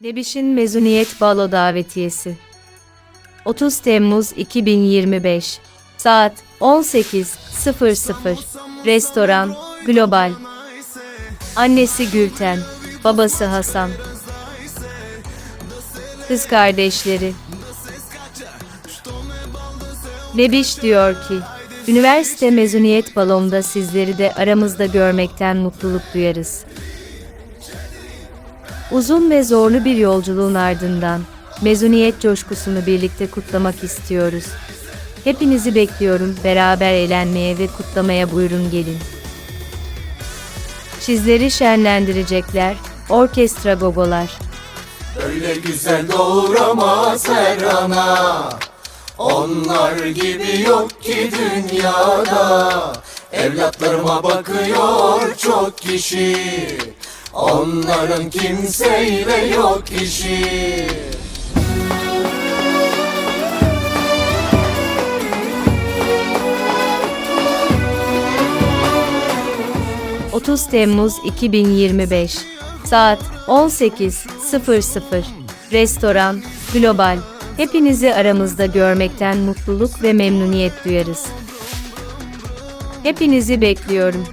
Nebiş'in mezuniyet balo davetiyesi. 30 Temmuz 2025 Saat 18.00 Restoran Global Annesi Gülten Babası Hasan Kız kardeşleri Nebiş diyor ki Üniversite mezuniyet balonda sizleri de aramızda görmekten mutluluk duyarız. Uzun ve zorlu bir yolculuğun ardından mezuniyet coşkusunu birlikte kutlamak istiyoruz. Hepinizi bekliyorum beraber eğlenmeye ve kutlamaya buyurun gelin. Sizleri şenlendirecekler Orkestra Gogolar. Öyle güzel doğuramaz her ana Onlar gibi yok ki dünyada Evlatlarıma bakıyor çok kişi Onların kimseyle yok işi 30 Temmuz 2025 Saat 18.00 Restoran Global Hepinizi aramızda görmekten mutluluk ve memnuniyet duyarız. Hepinizi bekliyorum.